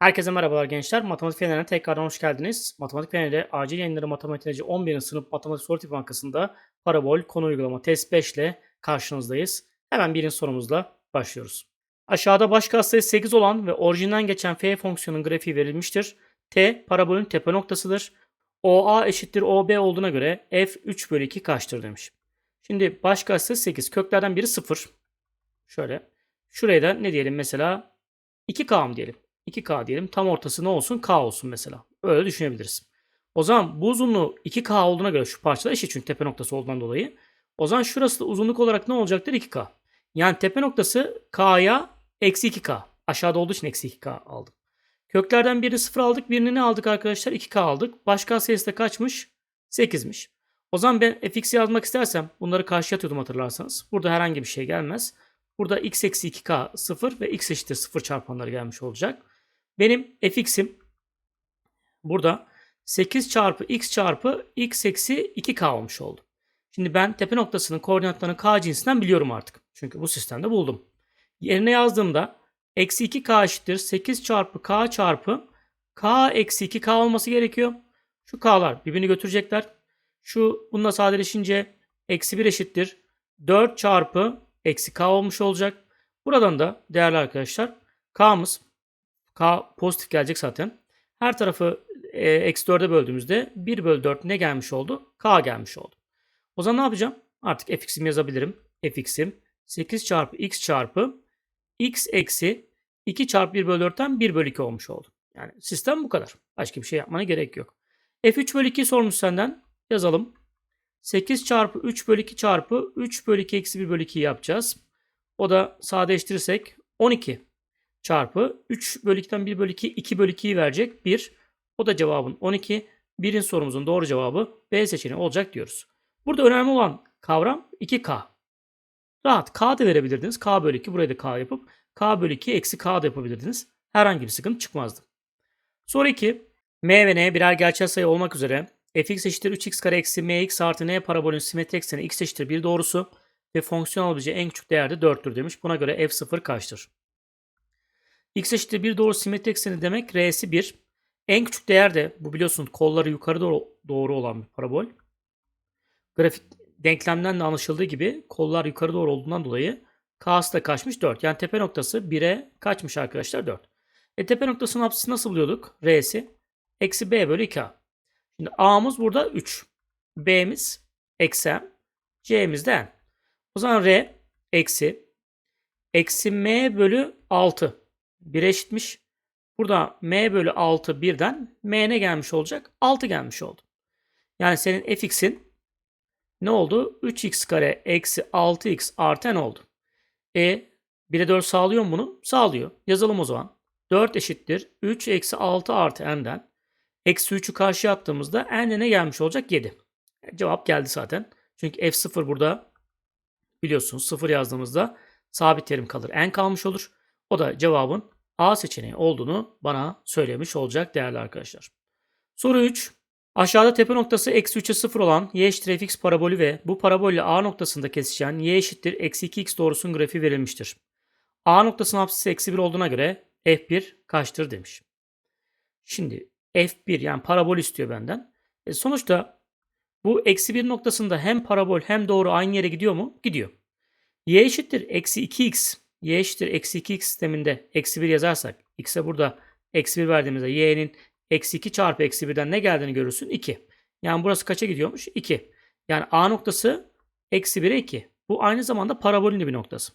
Herkese merhabalar gençler. Matematik Fener'e tekrardan hoş geldiniz. Matematik Fener'de acil yayınları matematikçi 11. sınıf matematik soru tipi bankasında parabol konu uygulama test 5 ile karşınızdayız. Hemen birinci sorumuzla başlıyoruz. Aşağıda baş katsayısı 8 olan ve orijinden geçen f fonksiyonun grafiği verilmiştir. T parabolün tepe noktasıdır. OA eşittir OB olduğuna göre f 3 bölü 2 kaçtır demiş. Şimdi baş katsayısı 8. Köklerden biri 0. Şöyle. Şuraya da ne diyelim mesela 2K mı diyelim? 2K diyelim. Tam ortası ne olsun? K olsun mesela. Öyle düşünebiliriz. O zaman bu uzunluğu 2K olduğuna göre şu parçalar eşit çünkü tepe noktası olduğundan dolayı. O zaman şurası da uzunluk olarak ne olacaktır? 2K. Yani tepe noktası K'ya eksi 2K. Aşağıda olduğu için eksi 2K aldım. Köklerden birini 0 aldık. Birini ne aldık arkadaşlar? 2K aldık. Başka sayısı da kaçmış? 8'miş. O zaman ben fx'i yazmak istersem bunları karşıya atıyordum hatırlarsanız. Burada herhangi bir şey gelmez. Burada x eksi 2k 0 ve x eşittir 0 çarpanları gelmiş olacak. Benim fx'im burada 8 çarpı x çarpı x eksi 2k olmuş oldu. Şimdi ben tepe noktasının koordinatlarını k cinsinden biliyorum artık. Çünkü bu sistemde buldum. Yerine yazdığımda eksi 2k eşittir 8 çarpı k çarpı k eksi 2k olması gerekiyor. Şu k'lar birbirini götürecekler. Şu bununla sadeleşince eksi 1 eşittir 4 çarpı eksi k olmuş olacak. Buradan da değerli arkadaşlar k'mız k pozitif gelecek zaten. Her tarafı e, eksi 4'e böldüğümüzde 1 bölü 4 ne gelmiş oldu? K gelmiş oldu. O zaman ne yapacağım? Artık fx'imi yazabilirim. fx'im 8 çarpı x çarpı x eksi 2 çarpı 1 bölü 4'ten 1 bölü 2 olmuş oldu. Yani sistem bu kadar. Başka bir şey yapmana gerek yok. f3 bölü 2 sormuş senden. Yazalım. 8 çarpı 3 bölü 2 çarpı 3 bölü 2 eksi 1 bölü 2 yapacağız. O da sadeleştirirsek 12 çarpı 3 bölü 2'den 1 bölü 2 2 bölü 2'yi verecek 1. O da cevabın 12. Birin sorumuzun doğru cevabı B seçeneği olacak diyoruz. Burada önemli olan kavram 2K. Rahat K da verebilirdiniz. K bölü 2 burayı da K yapıp K bölü 2 eksi K da yapabilirdiniz. Herhangi bir sıkıntı çıkmazdı. Soru 2. M ve N birer gerçel sayı olmak üzere fx eşittir 3x kare eksi mx artı n parabolün simetri ekseni x eşittir 1 doğrusu ve fonksiyon alabileceği en küçük değerde 4'tür demiş. Buna göre f0 kaçtır? X eşittir 1 doğru simetri ekseni demek r'si 1. En küçük değer de bu biliyorsun kolları yukarı doğru, doğru olan bir parabol. Grafik denklemden de anlaşıldığı gibi kollar yukarı doğru olduğundan dolayı k'sı da kaçmış 4. Yani tepe noktası 1'e kaçmış arkadaşlar 4. E tepe noktasının apsisi nasıl buluyorduk? R'si eksi b bölü 2a. Şimdi a'mız burada 3. b'miz eksi m. c'miz de n. O zaman r eksi eksi m bölü 6. 1 eşitmiş. Burada m bölü 6 birden m ne gelmiş olacak? 6 gelmiş oldu. Yani senin fx'in ne oldu? 3x kare eksi 6x artı n oldu. E 1'e 4 sağlıyor mu bunu? Sağlıyor. Yazalım o zaman. 4 eşittir. 3 eksi 6 artı n'den. Eksi 3'ü karşıya attığımızda n'e ne gelmiş olacak? 7. Cevap geldi zaten. Çünkü f0 burada biliyorsunuz 0 yazdığımızda sabit terim kalır. n kalmış olur. O da cevabın A seçeneği olduğunu bana söylemiş olacak değerli arkadaşlar. Soru 3. Aşağıda tepe noktası eksi 3'e 0 olan y eşittir fx parabolü ve bu parabolle A noktasında kesişen y eşittir eksi 2x doğrusunun grafiği verilmiştir. A noktasının apsisi eksi 1 olduğuna göre f1 kaçtır demiş. Şimdi f1 yani parabol istiyor benden. E sonuçta bu eksi 1 noktasında hem parabol hem doğru aynı yere gidiyor mu? Gidiyor. y eşittir eksi 2x y eşittir eksi 2x sisteminde eksi 1 yazarsak x'e burada eksi 1 verdiğimizde y'nin eksi 2 çarpı eksi 1'den ne geldiğini görürsün? 2. Yani burası kaça gidiyormuş? 2. Yani A noktası eksi 1'e 2. Bu aynı zamanda parabolün bir noktası.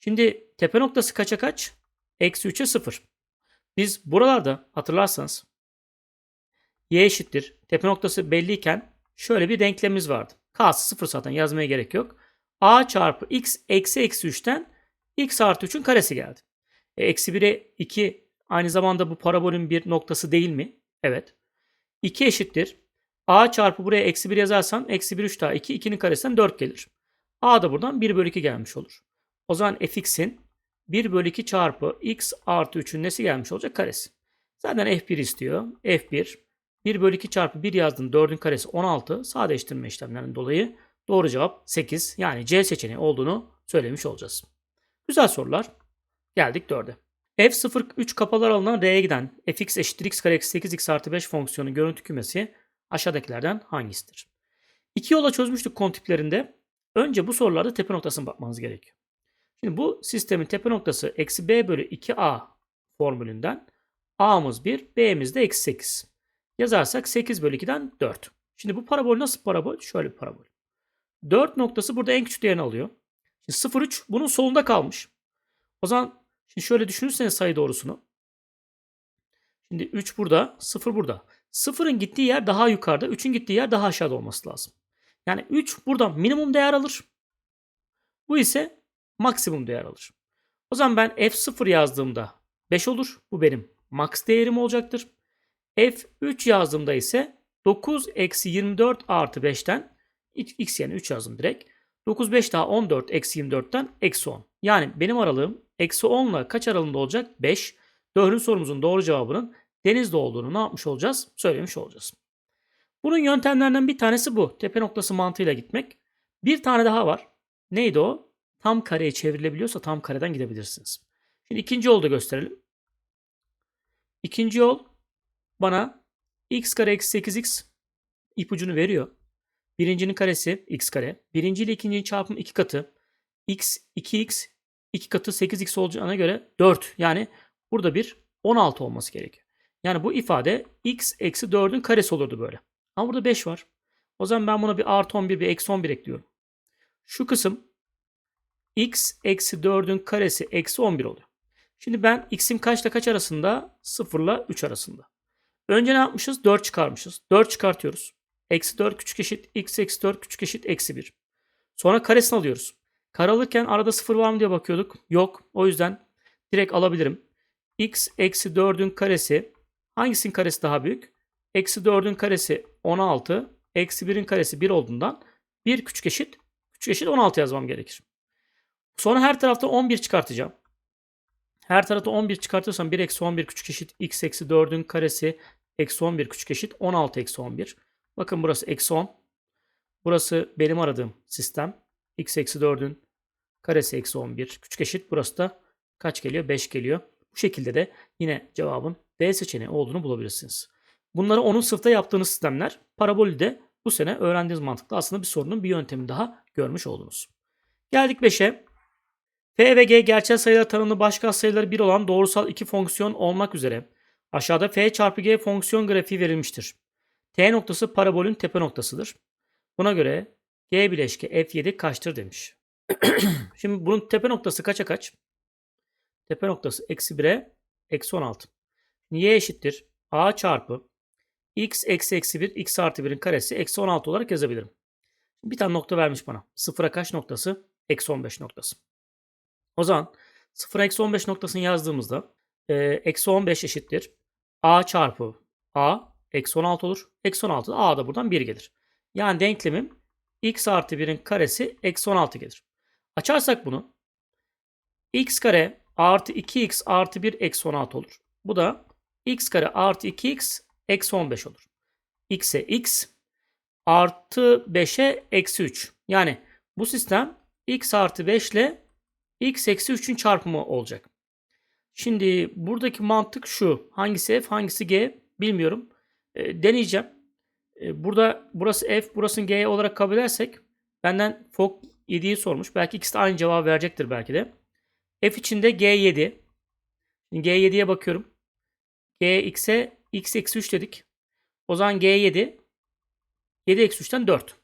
Şimdi tepe noktası kaça kaç? Eksi 3'e 0. Biz buralarda hatırlarsanız y eşittir. Tepe noktası belliyken şöyle bir denklemimiz vardı. K'sı 0 zaten yazmaya gerek yok. A çarpı x eksi eksi 3'ten x artı 3'ün karesi geldi. E, eksi 1'e 2 aynı zamanda bu parabolün bir noktası değil mi? Evet. 2 eşittir. a çarpı buraya eksi 1 yazarsan eksi 1 3 daha 2. 2'nin karesinden 4 gelir. a da buradan 1 bölü 2 gelmiş olur. O zaman fx'in 1 bölü 2 çarpı x artı 3'ün nesi gelmiş olacak? Karesi. Zaten f1 istiyor. f1 1 bölü 2 çarpı 1 yazdın 4'ün karesi 16. Sadeleştirme işlemlerinden dolayı doğru cevap 8 yani C seçeneği olduğunu söylemiş olacağız. Güzel sorular. Geldik 4'e. F0 3 kapalı alınan R'ye giden fx eşittir x kare eksi 8x artı 5 fonksiyonu görüntü kümesi aşağıdakilerden hangisidir? İki yola çözmüştük kont tiplerinde. Önce bu sorularda tepe noktasına bakmanız gerekiyor. Şimdi bu sistemin tepe noktası eksi b bölü 2a formülünden a'mız 1, b'miz de eksi 8. Yazarsak 8 bölü 2'den 4. Şimdi bu parabol nasıl parabol? Şöyle bir parabol. 4 noktası burada en küçük değerini alıyor. Şimdi 0,3 bunun solunda kalmış. O zaman şimdi şöyle düşünürseniz sayı doğrusunu. Şimdi 3 burada, 0 burada. 0'ın gittiği yer daha yukarıda, 3'ün gittiği yer daha aşağıda olması lazım. Yani 3 buradan minimum değer alır. Bu ise maksimum değer alır. O zaman ben F0 yazdığımda 5 olur. Bu benim max değerim olacaktır. F3 yazdığımda ise 9 eksi 24 artı 5'ten x yani 3 yazdım direkt. 9 5 daha 14 eksi 24'ten eksi 10. Yani benim aralığım eksi 10 ile kaç aralığında olacak? 5. Dördüncü sorumuzun doğru cevabının denizde olduğunu ne yapmış olacağız? Söylemiş olacağız. Bunun yöntemlerinden bir tanesi bu. Tepe noktası mantığıyla gitmek. Bir tane daha var. Neydi o? Tam kareye çevrilebiliyorsa tam kareden gidebilirsiniz. Şimdi ikinci yolu da gösterelim. İkinci yol bana x kare eksi 8x ipucunu veriyor. Birincinin karesi x kare. Birinci ile ikincinin çarpımı 2 katı. x 2x 2 katı 8x olacağına göre 4. Yani burada bir 16 olması gerekiyor. Yani bu ifade x eksi 4'ün karesi olurdu böyle. Ama burada 5 var. O zaman ben buna bir artı 11 bir eksi 11 ekliyorum. Şu kısım x eksi 4'ün karesi eksi 11 oluyor. Şimdi ben x'im kaçla kaç arasında? 0 ile 3 arasında. Önce ne yapmışız? 4 çıkarmışız. 4 çıkartıyoruz. Eksi 4 küçük eşit x eksi 4 küçük eşit eksi 1. Sonra karesini alıyoruz. Kare alırken arada 0 var mı diye bakıyorduk. Yok. O yüzden direkt alabilirim. x eksi 4'ün karesi hangisinin karesi daha büyük? Eksi 4'ün karesi 16. Eksi 1'in karesi 1 olduğundan 1 küçük eşit küçük eşit 16 yazmam gerekir. Sonra her tarafta 11 çıkartacağım. Her tarafta 11 çıkartırsam 1 eksi 11 küçük eşit x eksi 4'ün karesi eksi 11 küçük eşit 16 eksi 11. Bakın burası eksi 10. Burası benim aradığım sistem. x eksi 4'ün karesi eksi 11 küçük eşit. Burası da kaç geliyor? 5 geliyor. Bu şekilde de yine cevabın D seçeneği olduğunu bulabilirsiniz. Bunları onun sınıfta yaptığınız sistemler. Parabolü de bu sene öğrendiğiniz mantıkla aslında bir sorunun bir yöntemi daha görmüş oldunuz. Geldik 5'e. F ve G gerçel sayılar tanımlı başka sayıları 1 olan doğrusal iki fonksiyon olmak üzere aşağıda F çarpı G fonksiyon grafiği verilmiştir. T noktası parabolün tepe noktasıdır. Buna göre G bileşke F7 kaçtır demiş. Şimdi bunun tepe noktası kaça kaç? Tepe noktası eksi 1'e eksi 16. Y eşittir A çarpı x eksi eksi 1 x artı 1'in karesi eksi 16 olarak yazabilirim. Bir tane nokta vermiş bana. Sıfıra kaç noktası? Eksi 15 noktası. O zaman 0 eksi 15 noktasını yazdığımızda e, eksi 15 eşittir. A çarpı A eksi 16 olur. Eksi 16 da A da buradan 1 gelir. Yani denklemim x artı 1'in karesi eksi 16 gelir. Açarsak bunu x kare artı 2x artı 1 eksi 16 olur. Bu da x kare artı 2x eksi 15 olur. x'e x artı 5'e eksi 3. Yani bu sistem x artı 5 ile x eksi 3'ün çarpımı olacak. Şimdi buradaki mantık şu. Hangisi f hangisi g bilmiyorum. E, deneyeceğim. E, burada burası f burasını g olarak kabul edersek benden FOK 7'yi sormuş. Belki ikisi de aynı cevabı verecektir belki de. f içinde g7. Şimdi g7'ye bakıyorum. g x'e x eksi 3 dedik. O zaman g7 7 eksi 3'ten 4.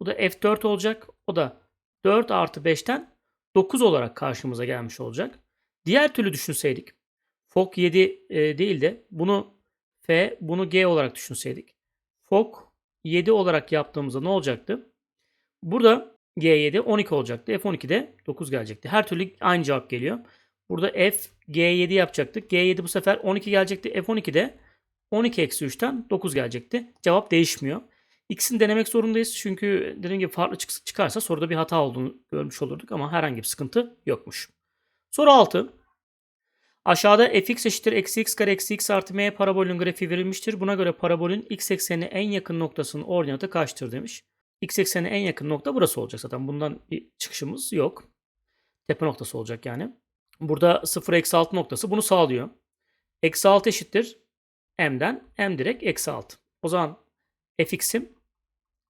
Bu da f4 olacak. O da 4 artı 5'ten 9 olarak karşımıza gelmiş olacak. Diğer türlü düşünseydik FOK 7 e, değil de bunu F, bunu G olarak düşünseydik. FOK 7 olarak yaptığımızda ne olacaktı? Burada G7 12 olacaktı. F12'de 9 gelecekti. Her türlü aynı cevap geliyor. Burada F G7 yapacaktık. G7 bu sefer 12 gelecekti. F12'de 12 eksi 3'ten 9 gelecekti. Cevap değişmiyor. İkisini denemek zorundayız. Çünkü dediğim gibi farklı çıkarsa soruda bir hata olduğunu görmüş olurduk ama herhangi bir sıkıntı yokmuş. Soru 6. Aşağıda fx eşittir eksi x kare eksi x artı m parabolün grafiği verilmiştir. Buna göre parabolün x eksenine en yakın noktasının ordinatı kaçtır demiş. X eksenine en yakın nokta burası olacak zaten. Bundan bir çıkışımız yok. Tepe noktası olacak yani. Burada 0 eksi 6 noktası bunu sağlıyor. Eksi 6 eşittir m'den m direkt eksi 6. O zaman fx'im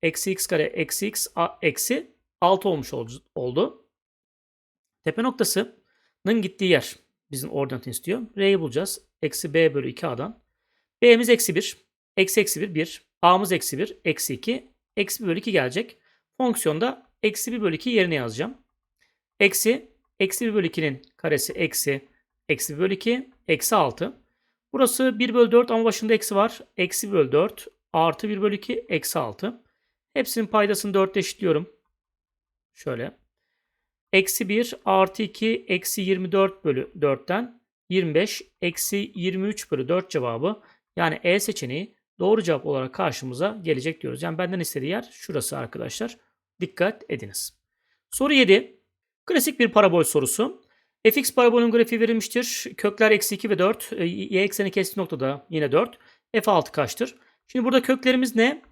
eksi x kare eksi x eksi 6 olmuş ol- oldu. Tepe noktasının gittiği yer bizim ordinatını istiyor. R'yi bulacağız. Eksi b bölü 2a'dan. B'miz eksi 1. Eksi eksi 1 1. A'mız eksi 1. Eksi 2. Eksi 1 bölü 2 gelecek. Fonksiyonda eksi 1 bölü 2 yerine yazacağım. Eksi eksi 1 bölü 2'nin karesi eksi eksi 1 bölü 2 eksi 6. Burası 1 bölü 4 ama başında eksi var. Eksi 1 bölü 4 artı 1 bölü 2 eksi 6. Hepsinin paydasını 4 eşitliyorum. Şöyle. Eksi 1 artı 2 eksi 24 bölü 4'ten 25 eksi 23 bölü 4 cevabı yani E seçeneği doğru cevap olarak karşımıza gelecek diyoruz. Yani benden istediği yer şurası arkadaşlar. Dikkat ediniz. Soru 7. Klasik bir parabol sorusu. fx parabolün grafiği verilmiştir. Kökler eksi 2 ve 4. E, Y ekseni kestiği noktada yine 4. f6 kaçtır? Şimdi burada köklerimiz ne?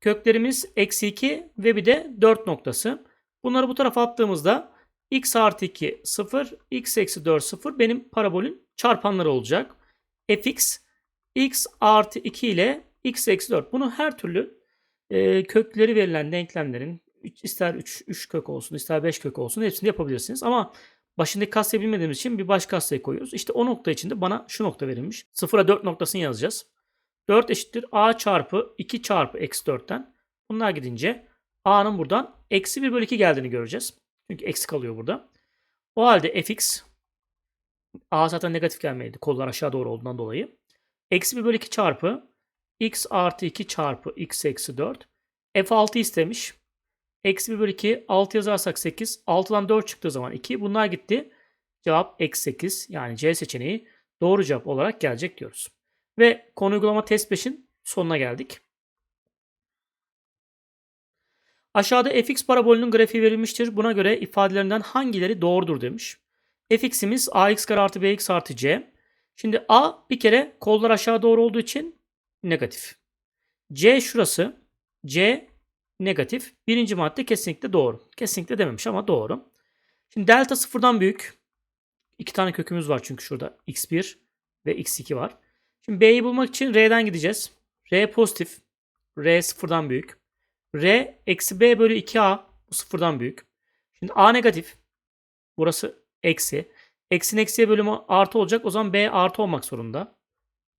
Köklerimiz eksi 2 ve bir de 4 noktası. Bunları bu tarafa attığımızda x artı 2 0, x eksi 4 0 benim parabolün çarpanları olacak. fx x artı 2 ile x eksi 4. Bunu her türlü e, kökleri verilen denklemlerin ister 3, 3 kök olsun ister 5 kök olsun hepsini yapabilirsiniz. Ama başındaki katsayı bilmediğimiz için bir baş katsayı koyuyoruz. İşte o nokta için de bana şu nokta verilmiş. 0'a 4 noktasını yazacağız. 4 eşittir a çarpı 2 çarpı eksi 4'ten. Bunlar gidince a'nın buradan eksi 1 bölü 2 geldiğini göreceğiz. Çünkü eksi kalıyor burada. O halde fx a zaten negatif gelmeydi. Kollar aşağı doğru olduğundan dolayı. Eksi 1 bölü 2 çarpı x artı 2 çarpı x eksi 4. F6 istemiş. Eksi 1 bölü 2 6 yazarsak 8. 6'dan 4 çıktığı zaman 2. Bunlar gitti. Cevap eksi 8 yani C seçeneği doğru cevap olarak gelecek diyoruz. Ve konu uygulama test 5'in sonuna geldik. Aşağıda fx parabolünün grafiği verilmiştir. Buna göre ifadelerinden hangileri doğrudur demiş. fx'imiz ax kare artı bx artı c. Şimdi a bir kere kollar aşağı doğru olduğu için negatif. c şurası. c negatif. Birinci madde kesinlikle doğru. Kesinlikle dememiş ama doğru. Şimdi delta sıfırdan büyük. İki tane kökümüz var çünkü şurada. x1 ve x2 var. Şimdi b'yi bulmak için r'den gideceğiz. r pozitif. r sıfırdan büyük. R eksi b bölü 2a bu sıfırdan büyük. Şimdi a negatif. Burası eksi. Eksinin eksiye bölümü artı olacak. O zaman b artı olmak zorunda.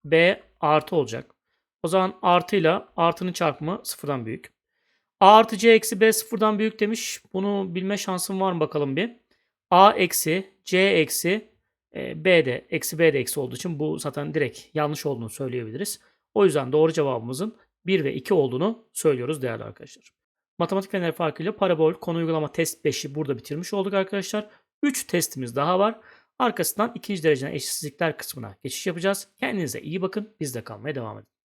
b artı olacak. O zaman artıyla artının çarpımı sıfırdan büyük. A artı C eksi B sıfırdan büyük demiş. Bunu bilme şansım var mı bakalım bir. A eksi C eksi e, B de eksi B de eksi olduğu için bu zaten direkt yanlış olduğunu söyleyebiliriz. O yüzden doğru cevabımızın 1 ve 2 olduğunu söylüyoruz değerli arkadaşlar. Matematik feneri farkıyla parabol konu uygulama test 5'i burada bitirmiş olduk arkadaşlar. 3 testimiz daha var. Arkasından ikinci dereceden eşitsizlikler kısmına geçiş yapacağız. Kendinize iyi bakın. Bizde kalmaya devam edin.